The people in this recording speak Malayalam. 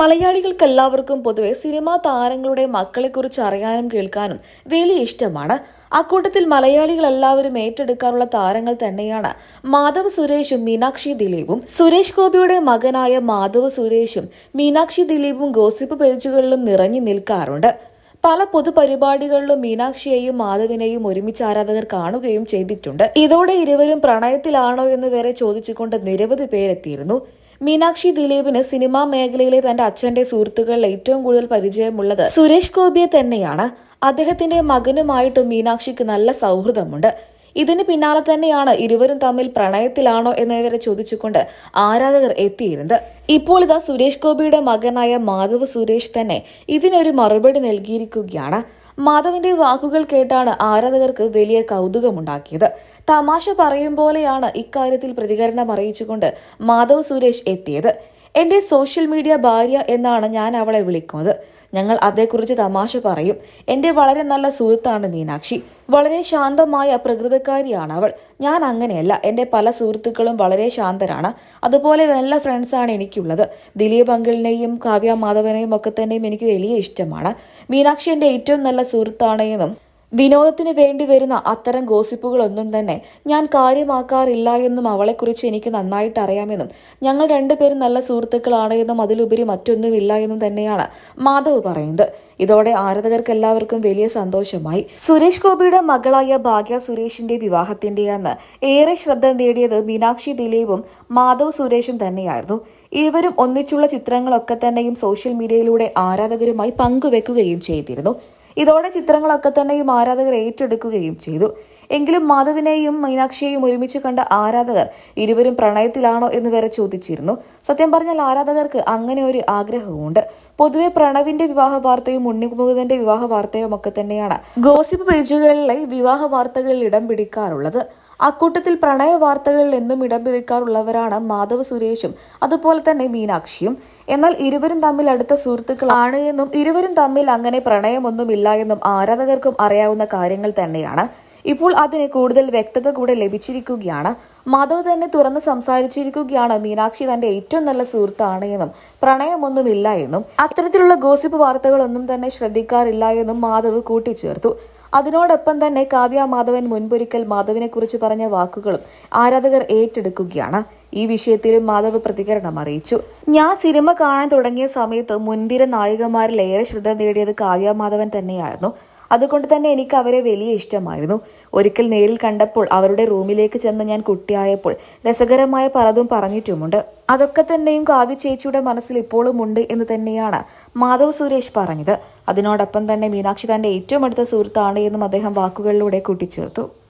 മലയാളികൾക്കെല്ലാവർക്കും പൊതുവെ സിനിമാ താരങ്ങളുടെ മക്കളെക്കുറിച്ച് അറിയാനും കേൾക്കാനും വലിയ ഇഷ്ടമാണ്. അക്കൂട്ടത്തിൽ മലയാളികൾ എല്ലാവരും ഏറ്റെടുക്കാറുള്ള താരങ്ങൾ തന്നെയാണ് മാധവ് സുരേഷും മീനാക്ഷി ദിലീപും. സുരേഷ് ഗോപിയുടെ മകനായ മാധവ് സുരേഷും മീനാക്ഷി ദിലീപും ഗോസിപ്പ് പേജുകളിലും നിറഞ്ഞു നിൽക്കാറുണ്ട്. പല പൊതുപരിപാടികളിലും മീനാക്ഷിയെയും മാധവിനെയും ഒരുമിച്ച് ആരാധകർ കാണുകയും ചെയ്തിട്ടുണ്ട്. ഇതോടെ ഇരുവരും പ്രണയത്തിലാണോ എന്ന് വരെ ചോദിച്ചുകൊണ്ട് നിരവധി പേരെത്തിയിരുന്നു. മീനാക്ഷി ദിലീപിന് സിനിമാ മേഖലയിലെ തന്റെ അച്ഛന്റെ സുഹൃത്തുക്കളിൽ ഏറ്റവും കൂടുതൽ പരിചയമുള്ളത് സുരേഷ് ഗോപിയെ തന്നെയാണ്. അദ്ദേഹത്തിന്റെ മകനുമായിട്ടും മീനാക്ഷിക്ക് നല്ല സൗഹൃദമുണ്ട്. ഇതിന് പിന്നാലെ തന്നെയാണ് ഇരുവരും തമ്മിൽ പ്രണയത്തിലാണോ എന്നിവരെ ചോദിച്ചുകൊണ്ട് ആരാധകർ എത്തിയിരുന്നത്. ഇപ്പോൾ ഇതാ സുരേഷ് ഗോപിയുടെ മകനായ മാധവ് സുരേഷ് തന്നെ ഇതിനൊരു മറുപടി നൽകിയിരിക്കുകയാണ്. മാധവിന്റെ വാക്കുകൾ കേട്ടാണ് ആരാധകർക്ക് വലിയ കൗതുകമുണ്ടാക്കിയത്. തമാശ പറയും പോലെയാണ് ഇക്കാര്യത്തിൽ പ്രതികരണം അറിയിച്ചുകൊണ്ട് മാധവ് സുരേഷ് എത്തിയത്. എന്റെ സോഷ്യൽ മീഡിയ ഭാര്യ എന്നാണ് ഞാൻ അവളെ വിളിക്കുന്നത്. ഞങ്ങൾ അതേക്കുറിച്ച് തമാശ പറയും. എന്റെ വളരെ നല്ല സുഹൃത്താണ് മീനാക്ഷി. വളരെ ശാന്തമായ പ്രകൃതക്കാരിയാണ് അവൾ. ഞാൻ അങ്ങനെയല്ല. എന്റെ പല സുഹൃത്തുക്കളും വളരെ ശാന്തരാണ്. അതുപോലെ നല്ല ഫ്രണ്ട്സാണ് എനിക്കുള്ളത്. ദിലീപ് അങ്കിളിനെയും കാവ്യ മാധവനെയും ഒക്കെ തന്നെയും എനിക്ക് വലിയ ഇഷ്ടമാണ്. മീനാക്ഷി എന്റെ ഏറ്റവും നല്ല സുഹൃത്താണ് എന്നും വിനോദത്തിന് വേണ്ടി വരുന്ന അത്തരം ഗോസിപ്പുകളൊന്നും തന്നെ ഞാൻ കാര്യമാക്കാറില്ല എന്നും അവളെക്കുറിച്ച് എനിക്ക് നന്നായിട്ട് അറിയാമെന്നും ഞങ്ങൾ രണ്ടുപേരും നല്ല സുഹൃത്തുക്കളാണ് എന്നും അതിലുപരി മറ്റൊന്നുമില്ല എന്നും തന്നെയാണ് മാധവ് പറയുന്നത്. ഇതോടെ ആരാധകർക്ക് എല്ലാവർക്കും വലിയ സന്തോഷമായി. സുരേഷ് ഗോപിയുടെ മകളായ ഭാഗ്യ സുരേഷിന്റെ വിവാഹത്തിന്റെ അന്ന് ഏറെ ശ്രദ്ധ നേടിയത് മീനാക്ഷി ദിലീപും മാധവ് സുരേഷും തന്നെയായിരുന്നു. ഇരുവരും ഒന്നിച്ചുള്ള ചിത്രങ്ങളൊക്കെ തന്നെയും സോഷ്യൽ മീഡിയയിലൂടെ ആരാധകരുമായി പങ്കുവെക്കുകയും ചെയ്തിരുന്നു. ഇതോടെ ചിത്രങ്ങളൊക്കെ തന്നെ ഈ ആരാധകർ ഏറ്റെടുക്കുകയും ചെയ്തു. എങ്കിലും മാധവിനെയും മീനാക്ഷിയെയും ഒരുമിച്ച് കണ്ട ആരാധകർ ഇരുവരും പ്രണയത്തിലാണോ എന്ന് വരെ ചോദിച്ചിരുന്നു. സത്യം പറഞ്ഞാൽ ആരാധകർക്ക് അങ്ങനെ ഒരു ആഗ്രഹവുമുണ്ട്. പൊതുവെ പ്രണവിന്റെ വിവാഹ വാർത്തയും ഉണ്ണിമുകുന്ദന്റെ വിവാഹ വാർത്തയും ഒക്കെ തന്നെയാണ് ഗോസിപ്പ് പേജുകളിലെ വിവാഹ വാർത്തകളിൽ ഇടം പിടിക്കാറുള്ളത്. അക്കൂട്ടത്തിൽ പ്രണയ വാർത്തകളിൽ എന്നും ഇടം പിടിക്കാറുള്ളവരാണ് മാധവ് സുരേഷും അതുപോലെ തന്നെ മീനാക്ഷിയും. എന്നാൽ ഇരുവരും തമ്മിൽ അടുത്ത സുഹൃത്തുക്കളാണ് എന്നും ഇരുവരും തമ്മിൽ അങ്ങനെ പ്രണയമൊന്നുമില്ല എന്നും ആരാധകർക്കും അറിയാവുന്ന കാര്യങ്ങൾ തന്നെയാണ്. ഇപ്പോൾ അതിന് കൂടുതൽ വ്യക്തത കൂടെ ലഭിച്ചിരിക്കുകയാണ്. മാധവ് തന്നെ തുറന്ന് സംസാരിച്ചിരിക്കുകയാണ്. മീനാക്ഷി തന്റെ ഏറ്റവും നല്ല സുഹൃത്താണ് എന്നും പ്രണയമൊന്നുമില്ല എന്നും. അത്തരത്തിലുള്ള ഗോസിപ്പ് വാർത്തകളൊന്നും തന്നെ ശ്രദ്ധിക്കാറില്ല എന്നും മാധവ് കൂട്ടിച്ചേർത്തു. അതിനോടൊപ്പം തന്നെ കാവ്യ മാധവൻ മുൻപൊരിക്കൽ മാധവിനെ കുറിച്ച് പറഞ്ഞ വാക്കുകളും ആരാധകർ ഏറ്റെടുക്കുകയാണ്. ഈ വിഷയത്തിലും മാധവ് പ്രതികരണം അറിയിച്ചു. ഞാൻ സിനിമ കാണാൻ തുടങ്ങിയ സമയത്ത് മുൻതിര നായികമാരിൽ ഏറെ ശ്രദ്ധ നേടിയത് കാവ്യ മാധവൻ തന്നെയായിരുന്നു. അതുകൊണ്ട് തന്നെ എനിക്ക് അവരെ വലിയ ഇഷ്ടമായിരുന്നു. ഒരിക്കൽ നേരിൽ കണ്ടപ്പോൾ അവരുടെ റൂമിലേക്ക് ചെന്ന് ഞാൻ കുട്ടിയായപ്പോൾ രസകരമായ പലതും പറഞ്ഞിട്ടുമുണ്ട്. അതൊക്കെ തന്നെയും കാവ്യ ചേച്ചിയുടെ മനസ്സിൽ ഇപ്പോഴും ഉണ്ട് എന്ന് തന്നെയാണ് മാധവ് സുരേഷ് പറഞ്ഞത്. അതിനോടൊപ്പം തന്നെ മീനാക്ഷി തന്റെ ഏറ്റവും അടുത്ത സുഹൃത്താണ് എന്നും അദ്ദേഹം വാക്കുകളിലൂടെ കൂട്ടിച്ചേർത്തു.